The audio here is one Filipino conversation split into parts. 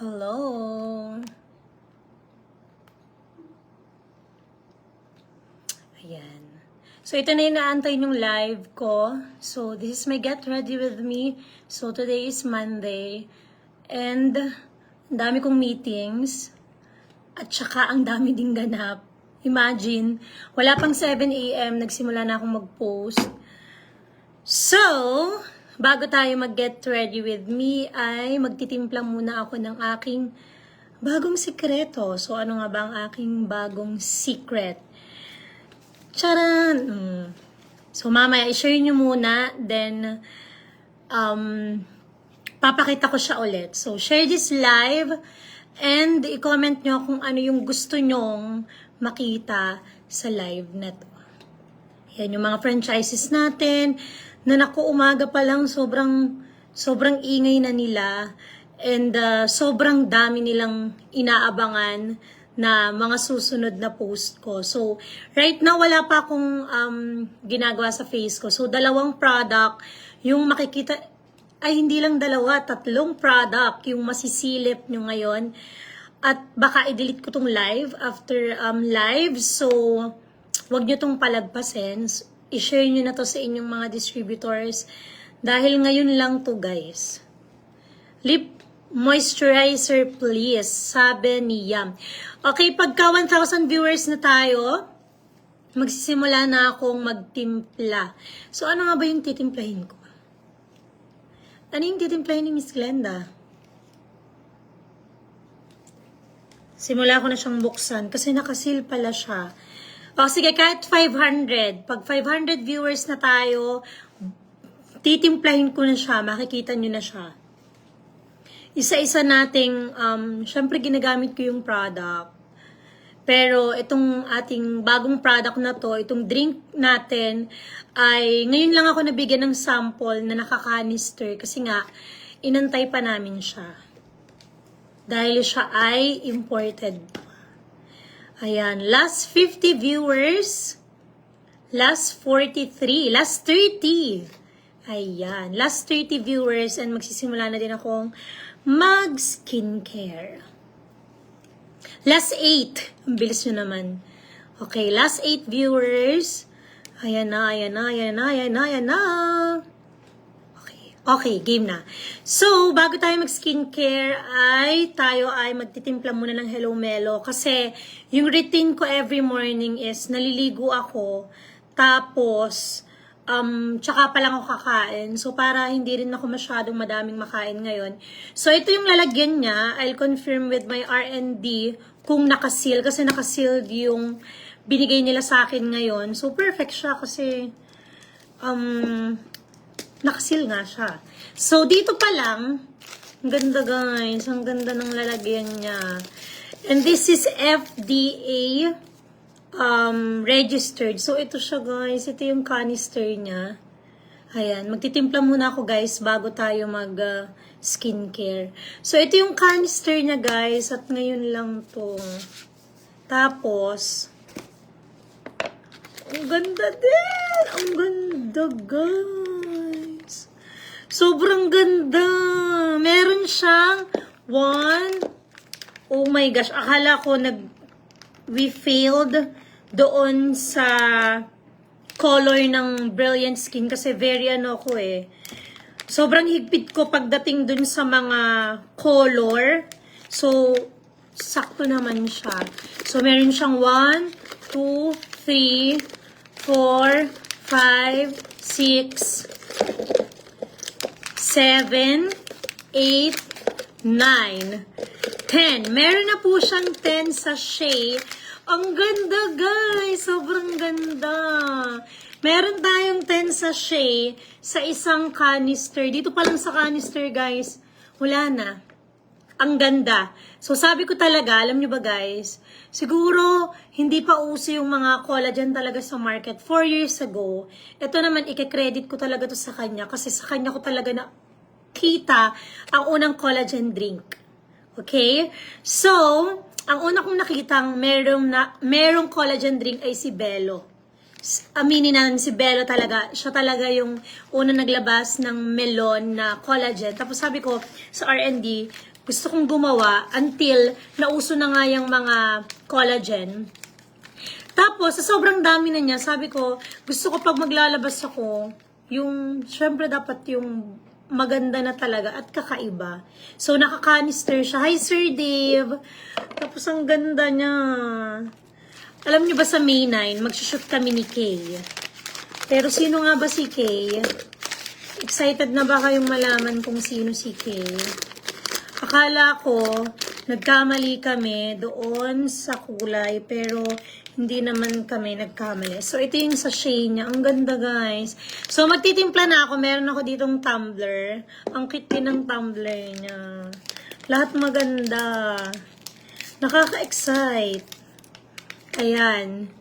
Hello. Ayan. So, ito na yung naantay yung live ko. So, this is my Get Ready With Me. So, today is Monday. And, ang dami kong meetings. At saka, ang dami ding ganap. Imagine, wala pang 7 a.m. Nagsimula na akong mag-post. So, bago tayo mag-get ready with me, ay magtitimplang muna ako ng aking bagong sikreto. So, ano nga ba ang aking bagong secret? Charan! Mm. So, mamaya, i-share nyo muna. Then, um, papakita ko siya ulit. So, share this live and i-comment nyo kung ano yung gusto nyong makita sa live na to. Yan yung mga franchises natin na naku umaga pa lang sobrang sobrang ingay na nila and uh, sobrang dami nilang inaabangan na mga susunod na post ko. So, right now wala pa akong um, ginagawa sa face ko. So, dalawang product yung makikita ay hindi lang dalawa, tatlong product yung masisilip nyo ngayon. At baka i-delete ko tong live after um, live. So, wag nyo tong palagpasin. I-share nyo na to sa inyong mga distributors. Dahil ngayon lang to guys. Lip moisturizer please, sabi ni Yam. Okay, pagka 1,000 viewers na tayo, magsisimula na akong magtimpla. So, ano nga ba yung titimplahin ko? Ano yung titimplahin ni Miss Glenda? Simula ko na siyang buksan kasi nakasil pala siya. O sige, kahit 500. Pag 500 viewers na tayo, titimplahin ko na siya. Makikita nyo na siya. Isa-isa nating, um, syempre ginagamit ko yung product. Pero itong ating bagong product na to, itong drink natin, ay ngayon lang ako nabigyan ng sample na nakakanister kasi nga, inantay pa namin siya. Dahil siya ay imported. Ayan, last 50 viewers, last 43, last 30. Ayan, last 30 viewers and magsisimula na din akong mag-skincare. Last 8. Ang bilis nyo naman. Okay, last 8 viewers. Ayan na, ayan na, ayan na, ayan na, ayan na. Okay, game na. So, bago tayo mag-skincare, ay tayo ay magtitimpla muna ng Hello Melo. Kasi, yung routine ko every morning is, naliligo ako, tapos, um, tsaka pa lang ako kakain. So, para hindi rin ako masyadong madaming makain ngayon. So, ito yung lalagyan niya. I'll confirm with my R&D kung nakaseal. Kasi nakasealed yung binigay nila sa akin ngayon. So, perfect siya kasi um, nakaseal nga siya. So, dito pa lang, ang ganda guys. Ang ganda ng lalagyan niya. And this is FDA um, registered. So, ito siya guys. Ito yung canister niya. Ayan. Magtitimpla muna ako guys bago tayo mag uh, skincare. So, ito yung canister niya guys. At ngayon lang to. Tapos, ang ganda din. Ang ganda guys. Sobrang ganda. Meron siyang one. Oh my gosh. Akala ko nag we failed doon sa color ng Brilliant Skin kasi very ano ko eh. Sobrang higpit ko pagdating dun sa mga color. So, sakto naman siya. So, meron siyang 1, 2, 3, 4, 5, 6, 7, 8, 9, 10. Meron na po siyang 10 sachet. Ang ganda, guys. Sobrang ganda. Meron tayong 10 sachet sa isang canister. Dito pa lang sa canister, guys. Wala na. Ang ganda. So, sabi ko talaga, alam nyo ba guys, siguro, hindi pa uso yung mga collagen talaga sa market. Four years ago, ito naman, ike-credit ko talaga to sa kanya kasi sa kanya ko talaga na kita ang unang collagen drink. Okay? So, ang una kong nakitang merong, na, merong collagen drink ay si Bello. Aminin na si Bello talaga, siya talaga yung una naglabas ng melon na collagen. Tapos sabi ko sa R&D, gusto kong gumawa until nauso na nga yung mga collagen. Tapos, sa sobrang dami na niya, sabi ko, gusto ko pag maglalabas ako, yung, syempre dapat yung maganda na talaga at kakaiba. So, nakakanister siya. Hi, Sir Dave! Tapos, ang ganda niya. Alam niyo ba sa May 9, magsushoot kami ni Kay. Pero sino nga ba si Kay? Excited na ba kayong malaman kung sino si Kay? Akala ko, nagkamali kami doon sa kulay, pero hindi naman kami nagkamali. So, ito yung sachet niya. Ang ganda, guys. So, magtitimpla na ako. Meron ako ditong tumbler. Ang cute ng tumbler niya. Lahat maganda. Nakaka-excite. Ayan.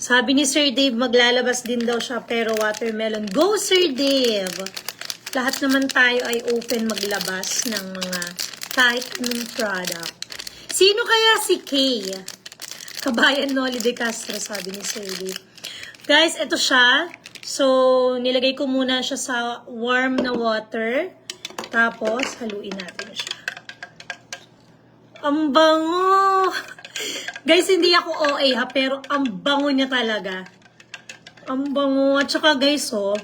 Sabi ni Sir Dave, maglalabas din daw siya, pero watermelon. Go, Sir Dave! Lahat naman tayo ay open maglabas ng mga kahit anong product. Sino kaya si Kay? Kabayan Noli de Castro, sabi ni Dave. Guys, ito siya. So, nilagay ko muna siya sa warm na water. Tapos, haluin natin siya. Ang bango! Guys, hindi ako OA ha, pero ang bango niya talaga. Ang bango. At saka guys, oh,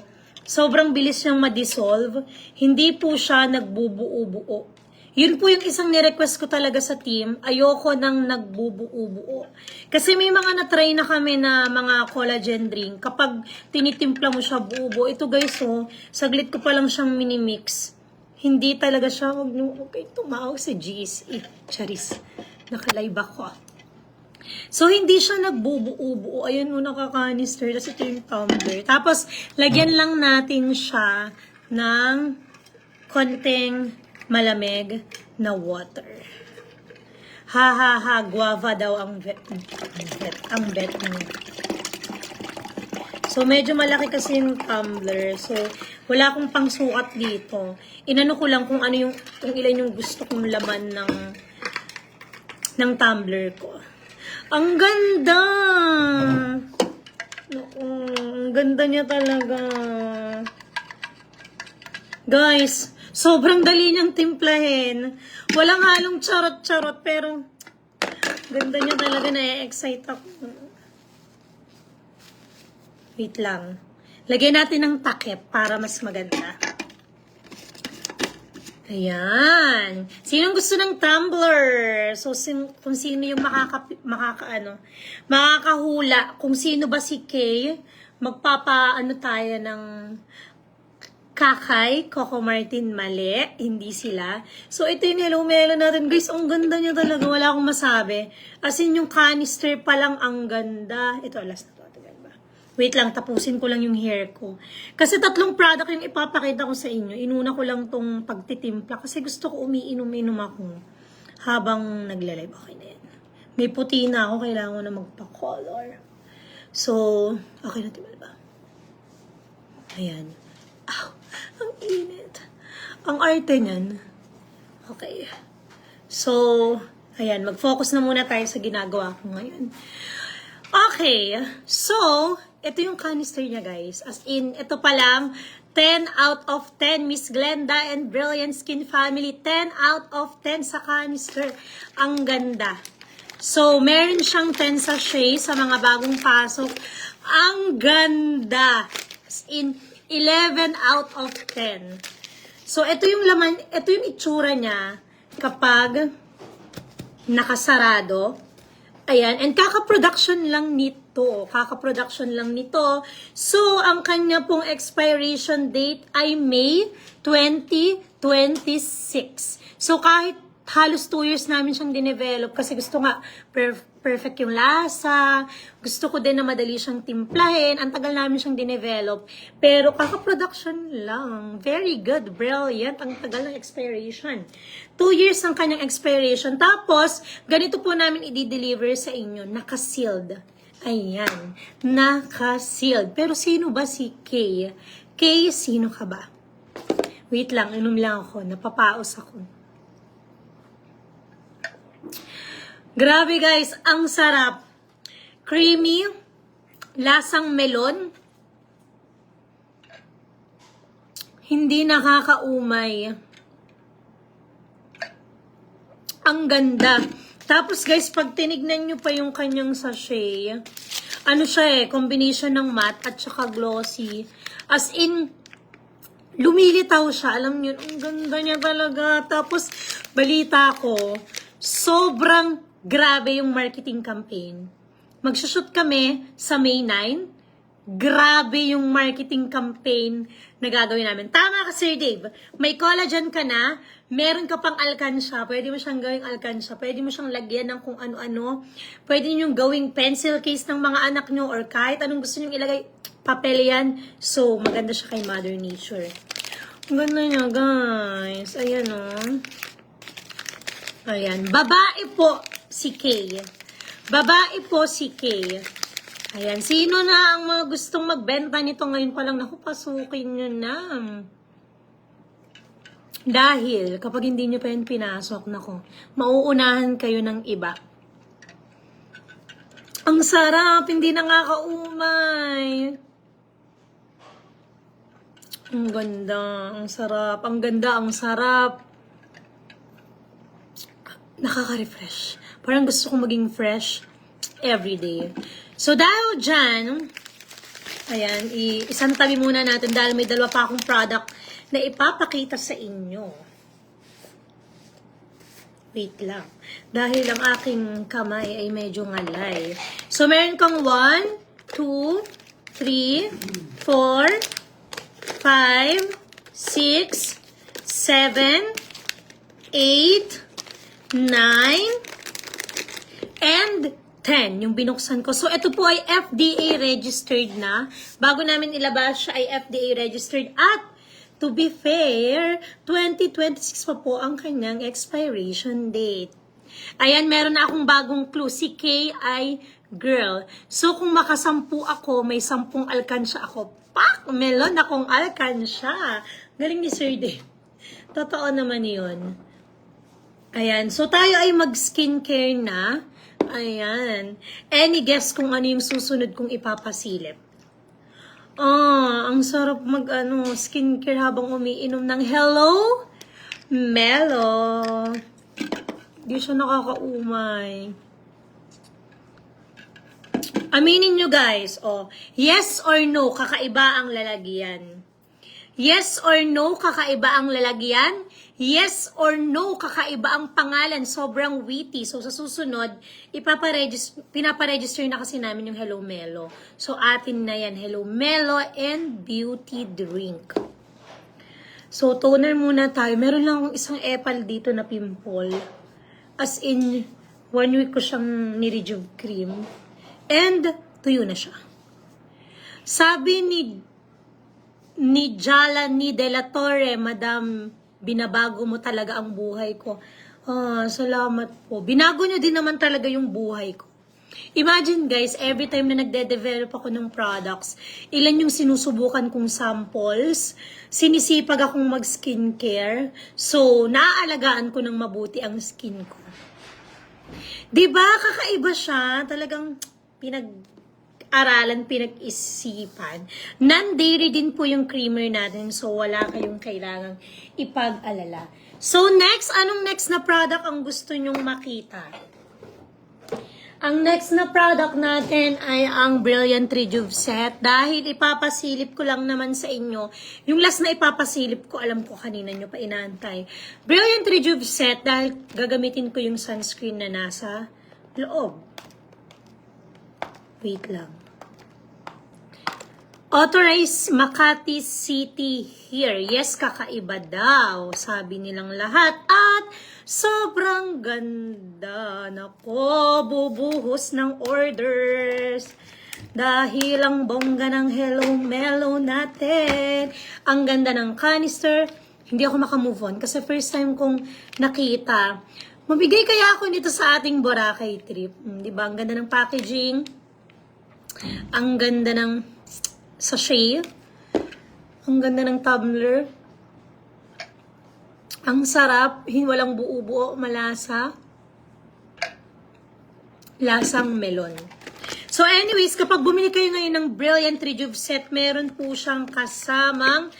sobrang bilis niyang ma-dissolve. Hindi po siya nagbubuo-buo. Yun po yung isang nirequest ko talaga sa team. Ayoko nang nagbubuo-buo. Kasi may mga na-try na kami na mga collagen drink. Kapag tinitimpla mo siya buo-buo. Ito guys, oh, saglit ko pa lang siyang mini-mix. Hindi talaga siya, huwag niyo, okay, tumawag sa GSE. Charis. Nakalive ako. So, hindi siya nagbubuo-buo. Ayun, no, nakakanister. Tapos ito yung tumbler. Tapos, lagyan lang natin siya ng konting malamig na water. Ha ha ha, guava daw ang vet, ang vet, ang vet niya. So, medyo malaki kasi yung tumbler. So, wala akong pangsukat dito. Inano ko lang kung ano yung, kung ilan yung gusto kong laman ng, ng tumbler ko. Ang ganda! Naku, ang ganda niya talaga. Guys, sobrang dali niyang timplahin. Walang halong charot-charot, pero ganda niya talaga na-excite ako. Wait lang. Lagyan natin ng takip para mas maganda. Ayan. Sinong gusto ng tumbler? So, sin, kung sino yung makaka, makaka, ano, makakahula, kung sino ba si Kay, magpapa, ano tayo ng Kakay, Coco Martin, mali. Hindi sila. So, ito yung Hello Melo natin. Guys, ang ganda niya talaga. Wala akong masabi. As in, yung canister pa lang ang ganda. Ito, last na? Wait lang, tapusin ko lang yung hair ko. Kasi tatlong product yung ipapakita ko sa inyo. Inuna ko lang tong pagtitimpla. Kasi gusto ko umiinom-inom ako habang naglalive. Okay na yan. May puti na ako. Kailangan ko na magpa-color. So, okay na, diba? ba? Ayan. Ow, ang init. Ang arte niyan. Okay. So, ayan, mag-focus na muna tayo sa ginagawa ko ngayon. Okay. So, ito yung canister niya, guys. As in, ito pa lang, 10 out of 10 Miss Glenda and Brilliant Skin Family. 10 out of 10 sa canister. Ang ganda. So, meron siyang 10 sachet sa mga bagong pasok. Ang ganda. As in, 11 out of 10. So, ito yung laman, ito yung itsura niya kapag nakasarado. Ayan, and kaka-production lang nito. Kaka-production lang nito. So, ang kanya pong expiration date ay May 2026. So, kahit halos 2 years namin siyang dinevelop kasi gusto nga per- perfect yung lasa. Gusto ko din na madali siyang timplahin. Ang tagal namin siyang dinevelop. Pero kaka-production lang. Very good, brilliant. Ang tagal ng expiration. 2 years ang kanyang expiration. Tapos, ganito po namin i-deliver sa inyo. Naka-sealed. Ayan. Naka-sealed. Pero sino ba si Kay? Kay, sino ka ba? Wait lang, inom lang ako. Napapaos ako. Grabe guys, ang sarap. Creamy, lasang melon. Hindi nakakaumay. Ang ganda. Tapos guys, pag tinignan nyo pa yung kanyang sachet, ano siya eh, combination ng matte at saka glossy. As in, lumilitaw siya. Alam niyo, ang ganda niya talaga. Tapos, balita ko, sobrang grabe yung marketing campaign. Magsushoot kami sa May 9. Grabe yung marketing campaign na gagawin namin. Tama ka, Sir Dave. May collagen ka na, meron ka pang alkansya, pwede mo siyang gawing alkansya, pwede mo siyang lagyan ng kung ano-ano, pwede nyo gawing pencil case ng mga anak nyo or kahit anong gusto nyo ilagay, papel yan. So, maganda siya kay Mother Nature. Ganda niya, guys. Ayan, oh. Ayan. Babae po si Kay. Babae po si Kay. Ayan. Sino na ang mga gustong magbenta nito ngayon pa lang? Naku, pasukin nyo na. Dahil, kapag hindi nyo pa yun pinasok, nako, mauunahan kayo ng iba. Ang sarap, hindi nakakaumay. Ang ganda, ang sarap, ang ganda, ang sarap. Nakaka-refresh. Parang gusto kong maging fresh every day. So dahil dyan, ayan, isang tabi muna natin dahil may dalawa pa akong product na ipapakita sa inyo. Wait lang. Dahil ang aking kamay ay medyo ngalay. So, meron kang 1, 2, 3, 4, 5, 6, 7, 8, 9, and 10, yung binuksan ko. So, ito po ay FDA registered na. Bago namin ilabas siya ay FDA registered. At, to be fair, 2026 pa po ang kanyang expiration date. Ayan, meron na akong bagong clue. Si Kay ay girl. So, kung makasampu ako, may sampung alkansya ako. Pak! Melon akong alkansya. Galing ni Sir Dave. Totoo naman yun. Ayan. So, tayo ay mag-skincare na. Ayan. Any guess kung ano yung susunod kong ipapasilip? Ah, ang sarap mag ano, skincare habang umiinom ng Hello Melo. Di siya nakakaumay. Aminin nyo guys, oh, yes or no, kakaiba ang lalagyan. Yes or no, kakaiba ang lalagyan. Yes or no, kakaiba ang pangalan. Sobrang witty. So, sa susunod, ipaparegister, pinaparegister na kasi namin yung Hello Melo. So, atin na yan. Hello Melo and Beauty Drink. So, toner muna tayo. Meron lang akong isang epal dito na pimple. As in, one week ko siyang nirejuve cream. And, tuyo na siya. Sabi ni ni Jala ni De La Torre, Madam, binabago mo talaga ang buhay ko. Ah, salamat po. Binago niyo din naman talaga yung buhay ko. Imagine guys, every time na nagde-develop ako ng products, ilan yung sinusubukan kong samples, sinisipag akong mag-skincare, so naaalagaan ko ng mabuti ang skin ko. 'Di ba kakaiba siya? Talagang pinag aralan, pinag-isipan. Non-dairy din po yung creamer natin, so wala kayong kailangang ipag-alala. So next, anong next na product ang gusto nyong makita? Ang next na product natin ay ang Brilliant Rejuve Set. Dahil ipapasilip ko lang naman sa inyo, yung last na ipapasilip ko, alam ko kanina nyo pa inaantay. Brilliant Rejuve Set dahil gagamitin ko yung sunscreen na nasa loob. Wait lang. Authorized Makati City here. Yes, kakaiba daw, sabi nilang lahat. At sobrang ganda. Nako, bubuhos ng orders. Dahil ang bongga ng Hello Melo natin. Ang ganda ng canister. Hindi ako makamove on kasi first time kong nakita. Mabigay kaya ako nito sa ating Boracay trip. Hmm, Di ba? Ang ganda ng packaging. Ang ganda ng sachet. Ang ganda ng tumbler. Ang sarap. Walang buo-buo. Malasa. Lasang melon. So anyways, kapag bumili kayo ngayon ng Brilliant Rejuve set, meron po siyang kasamang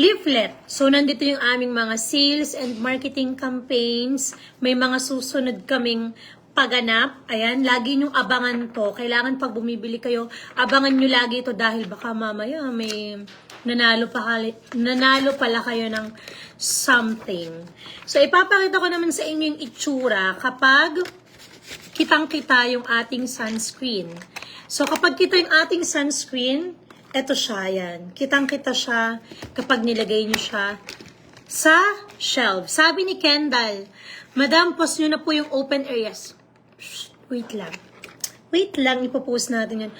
leaflet. So, nandito yung aming mga sales and marketing campaigns. May mga susunod kaming paganap. Ayan, lagi nyo abangan to. Kailangan pag bumibili kayo, abangan nyo lagi to dahil baka mamaya may nanalo pa nanalo pala kayo ng something. So, ipapakita ko naman sa inyo yung itsura kapag kitang-kita yung ating sunscreen. So, kapag kita yung ating sunscreen, eto siya yan. Kitang-kita siya kapag nilagay niyo siya sa shelf. Sabi ni Kendall, Madam, post nyo na po yung open areas. Wait lang. Wait lang, ipopost natin yan.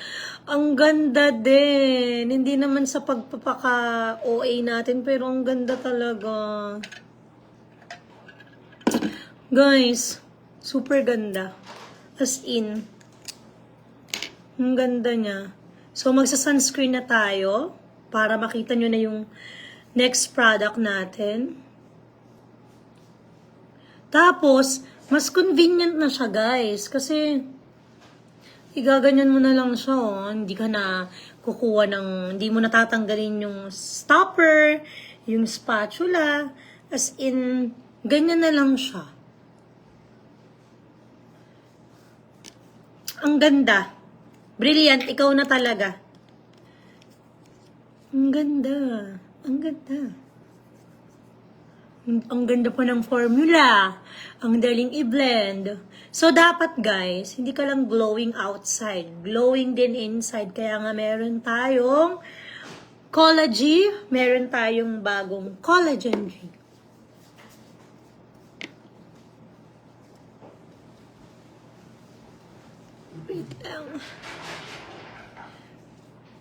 Ang ganda din. Hindi naman sa pagpapaka-OA natin, pero ang ganda talaga. Guys, super ganda. As in, ang ganda niya. So, magsa-sunscreen na tayo para makita nyo na yung next product natin. Tapos, mas convenient na siya, guys. Kasi, igaganyan mo na lang siya, oh. Hindi ka na kukuha ng, hindi mo natatanggalin yung stopper, yung spatula. As in, ganyan na lang siya. Ang ganda. Brilliant, ikaw na talaga. Ang ganda. Ang ganda. Ang ganda pa ng formula. Ang daling i-blend. So, dapat guys, hindi ka lang glowing outside. Glowing din inside. Kaya nga meron tayong collagen. Meron tayong bagong collagen G. Wait lang.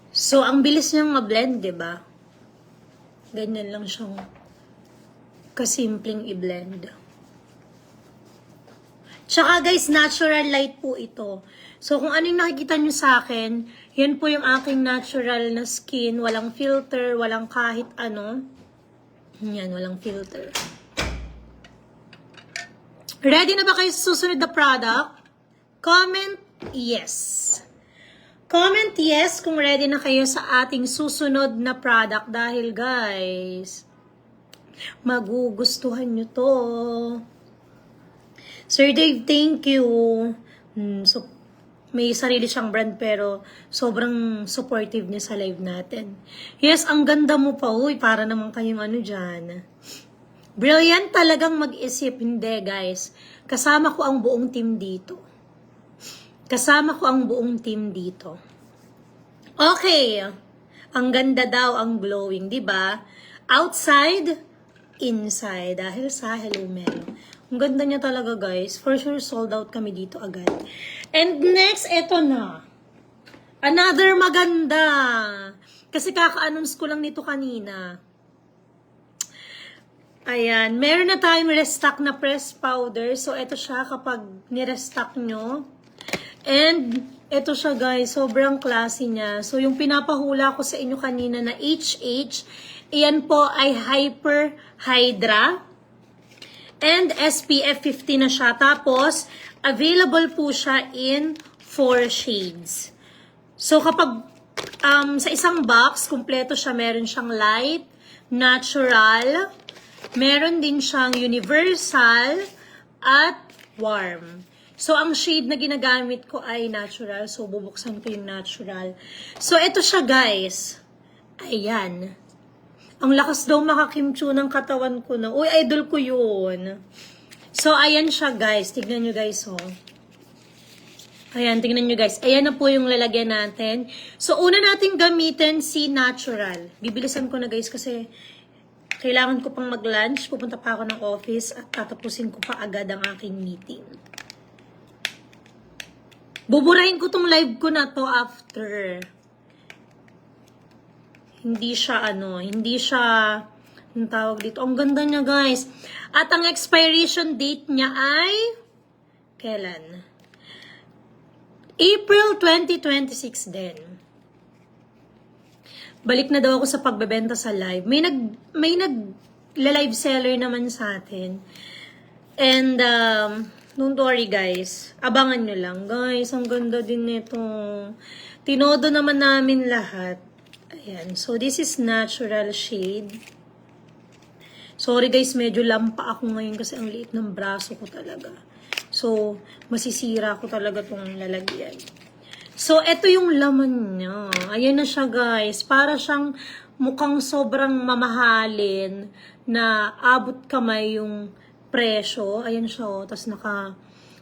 So, ang bilis niyang ma-blend, ba? Ganyan lang siyang kasimpleng i-blend. Tsaka guys, natural light po ito. So, kung anong nakikita nyo sa akin, yan po yung aking natural na skin. Walang filter, walang kahit ano. Yan, walang filter. Ready na ba kayo sa susunod na product? Comment yes. Comment yes kung ready na kayo sa ating susunod na product dahil guys, magugustuhan nyo to. Sir Dave, thank you. Hmm, so, may sarili siyang brand pero sobrang supportive niya sa live natin. Yes, ang ganda mo pa. Uy, para naman kayong ano dyan. Brilliant talagang mag-isip. Hindi, guys. Kasama ko ang buong team dito. Kasama ko ang buong team dito. Okay. Ang ganda daw ang glowing, 'di ba? Outside, inside dahil sa Hello Melo. Ang ganda niya talaga, guys. For sure sold out kami dito agad. And next, eto na. Another maganda. Kasi kaka-announce ko lang nito kanina. Ayan, meron na tayong restock na press powder. So, ito siya kapag nirestock nyo. And, ito siya guys, sobrang classy niya. So, yung pinapahula ko sa inyo kanina na HH, iyan po ay Hyper Hydra. And SPF 50 na siya. Tapos, available po siya in 4 shades. So, kapag um, sa isang box, kumpleto siya. Meron siyang light, natural, meron din siyang universal, at warm. So, ang shade na ginagamit ko ay natural. So, bubuksan ko yung natural. So, ito siya, guys. Ayan. Ang lakas daw makakimchu ng katawan ko na. Uy, idol ko yun. So, ayan siya, guys. Tignan nyo, guys, oh. Ayan, tingnan nyo guys. Ayan na po yung lalagyan natin. So, una nating gamitin si natural. Bibilisan ko na guys kasi kailangan ko pang mag-lunch. Pupunta pa ako ng office at tatapusin ko pa agad ang aking meeting. Buburahin ko tong live ko na to after. Hindi siya ano, hindi siya ang tawag dito. Ang ganda niya guys. At ang expiration date niya ay kailan? April 2026 din. Balik na daw ako sa pagbebenta sa live. May nag may nag live seller naman sa atin. And um, don't worry guys. Abangan nyo lang. Guys, ang ganda din nito. Tinodo naman namin lahat. Ayan. So this is natural shade. Sorry guys, medyo lampa ako ngayon kasi ang liit ng braso ko talaga. So, masisira ko talaga tong lalagyan. So, ito yung laman niya. Ayan na siya guys. Para siyang mukhang sobrang mamahalin na abot kamay yung presyo. Ayan siya oh. Tapos naka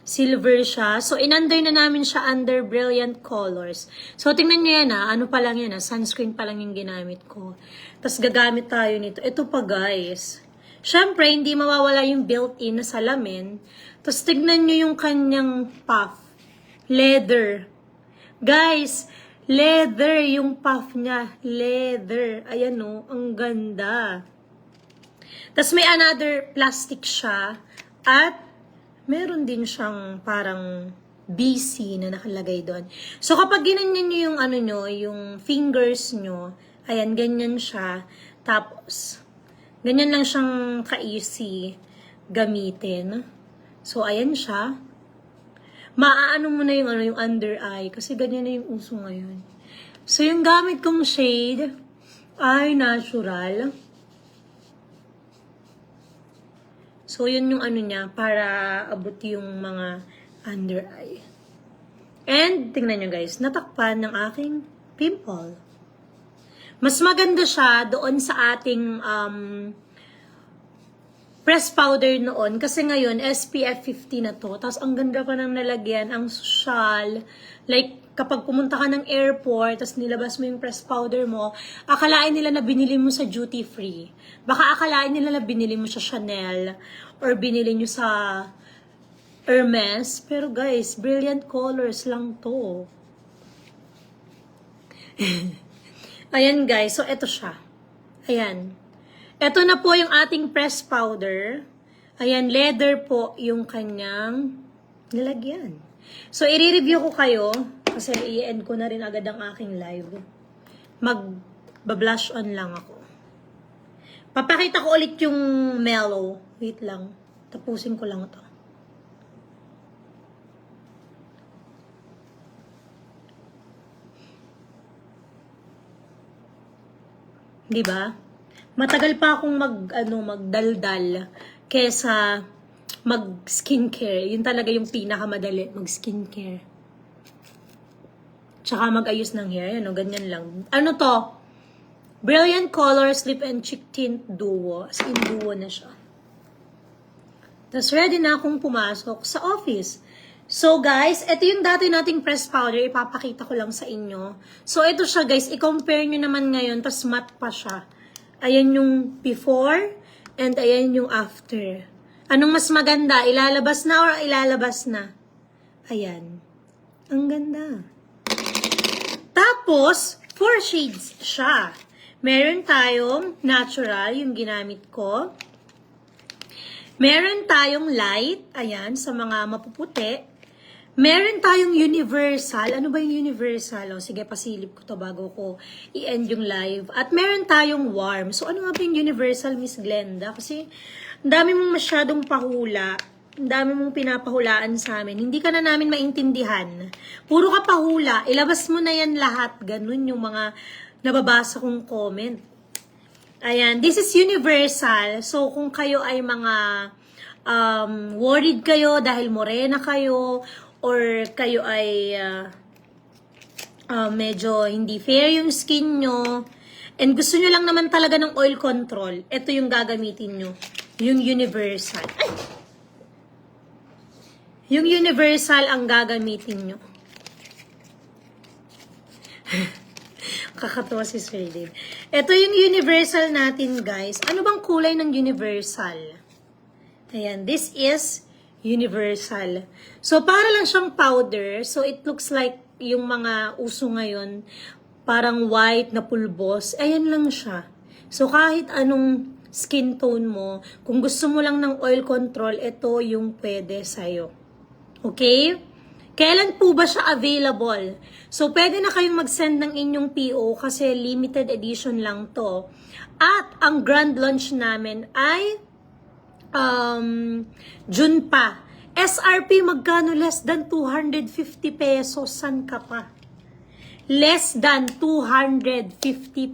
silver siya. So, in-under na namin siya under brilliant colors. So, tingnan niyo yan ah. Ano pa lang yan ah. Sunscreen pa lang yung ginamit ko. Tapos gagamit tayo nito. Ito pa guys. Siyempre, hindi mawawala yung built-in na salamin. Tapos tignan nyo yung kanyang puff. Leather. Guys, leather yung puff niya. Leather. Ayan o, ang ganda. Tapos may another plastic siya. At meron din siyang parang BC na nakalagay doon. So kapag ginanyan nyo yung ano nyo, yung fingers nyo, ayan, ganyan siya. Tapos, ganyan lang siyang ka-easy gamitin. So, ayan siya. Maaano mo na yung, ano, yung under eye kasi ganyan na yung uso ngayon. So, yung gamit kong shade ay natural. So, yun yung ano niya para abot yung mga under eye. And, tingnan nyo guys, natakpan ng aking pimple. Mas maganda siya doon sa ating um, press powder noon. Kasi ngayon, SPF 50 na to. Tapos, ang ganda pa ng nalagyan, ang social. Like, kapag pumunta ka ng airport, tapos nilabas mo yung press powder mo, akalain nila na binili mo sa duty free. Baka akalain nila na binili mo sa Chanel or binili nyo sa Hermes. Pero guys, brilliant colors lang to. Ayan guys, so eto siya. Ayan. Ito na po yung ating press powder. Ayan, leather po yung kanyang nilagyan. So, i-review ko kayo kasi i-end ko na rin agad ang aking live. Mag-blush on lang ako. Papakita ko ulit yung mellow. Wait lang. Tapusin ko lang to. Di ba? Matagal pa akong mag ano magdaldal kesa mag skincare. Yun talaga yung pinakamadali, mag skincare. Tsaka mag-ayos ng hair, ano, ganyan lang. Ano to? Brilliant Color Slip and Cheek Tint Duo. As in, duo na siya. Tapos ready na akong pumasok sa office. So guys, ito yung dati nating press powder. Ipapakita ko lang sa inyo. So ito siya guys. I-compare nyo naman ngayon. Tapos matte pa siya. Ayan yung before and ayan yung after. Anong mas maganda? Ilalabas na or ilalabas na? Ayan. Ang ganda. Tapos, four shades siya. Meron tayong natural, yung ginamit ko. Meron tayong light, ayan, sa mga mapuputi. Meron tayong universal. Ano ba yung universal? O, sige, pasilip ko to bago ko i-end yung live. At meron tayong warm. So, ano nga ba yung universal, Miss Glenda? Kasi, dami mong masyadong pahula. Ang dami mong pinapahulaan sa amin. Hindi ka na namin maintindihan. Puro ka pahula. Ilabas mo na yan lahat. Ganun yung mga nababasa kong comment. Ayan, this is universal. So, kung kayo ay mga um, worried kayo dahil morena kayo, or kayo ay uh, uh, medyo hindi fair yung skin nyo, and gusto nyo lang naman talaga ng oil control, ito yung gagamitin nyo. Yung universal. Ay! Yung universal ang gagamitin nyo. Kakatawa si Sir Dave. Ito yung universal natin, guys. Ano bang kulay ng universal? Ayan, this is universal. So, para lang siyang powder. So, it looks like yung mga uso ngayon, parang white na pulbos. Ayan lang siya. So, kahit anong skin tone mo, kung gusto mo lang ng oil control, ito yung pwede sa'yo. Okay? Kailan po ba siya available? So, pwede na kayong mag-send ng inyong PO kasi limited edition lang to. At ang grand launch namin ay um, June pa. SRP magkano less than 250 pesos? San ka pa? less than 250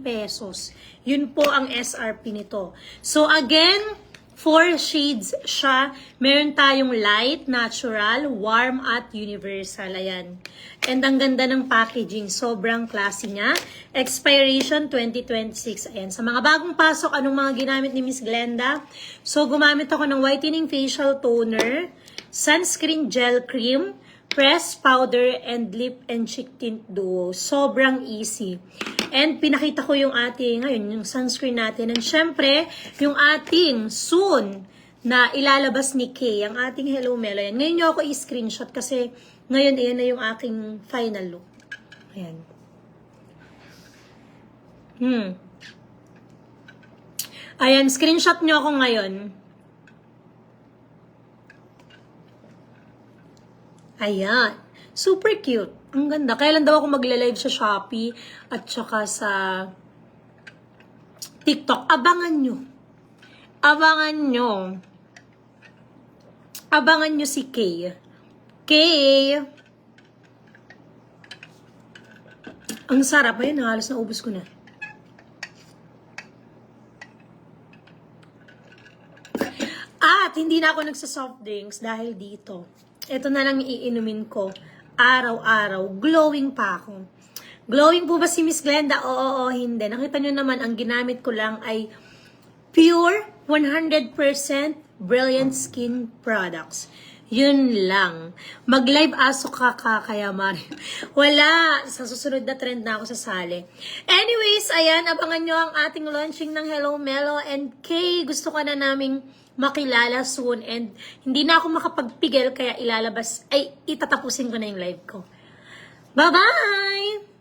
pesos. Yun po ang SRP nito. So again, four shades siya. Meron tayong light, natural, warm, at universal. Ayan. And ang ganda ng packaging. Sobrang classy niya. Expiration 2026. Ayan. Sa mga bagong pasok, anong mga ginamit ni Miss Glenda? So, gumamit ako ng whitening facial toner, sunscreen gel cream, press powder, and lip and cheek tint duo. Sobrang easy. And pinakita ko yung ating, ngayon, yung sunscreen natin. And syempre, yung ating soon na ilalabas ni Kay, ang ating Hello Melo. Yan. Ngayon nyo ako i-screenshot kasi ngayon ayan na yung aking final look. Ayan. Hmm. Ayan, screenshot nyo ako ngayon. Ayan. Super cute. Ang ganda. Kailan daw ako magla-live sa Shopee at saka sa TikTok. Abangan nyo. Abangan nyo. Abangan nyo si Kay. Kay! Ang sarap. Ayun, halos naubos ko na. At hindi na ako nagsa-soft drinks dahil dito. Ito na lang iinumin ko. Araw-araw. Glowing pa ako. Glowing po ba si Miss Glenda? Oo, oo, hindi. Nakita nyo naman, ang ginamit ko lang ay pure 100% brilliant skin products. Yun lang. Mag-live aso ka ka kaya Mari. Wala. Sa susunod na trend na ako sasali. Anyways, ayan, abangan nyo ang ating launching ng Hello Melo and Kay. Gusto ka na naming makilala soon and hindi na ako makapagpigil kaya ilalabas, ay itatapusin ko na yung live ko. Bye-bye!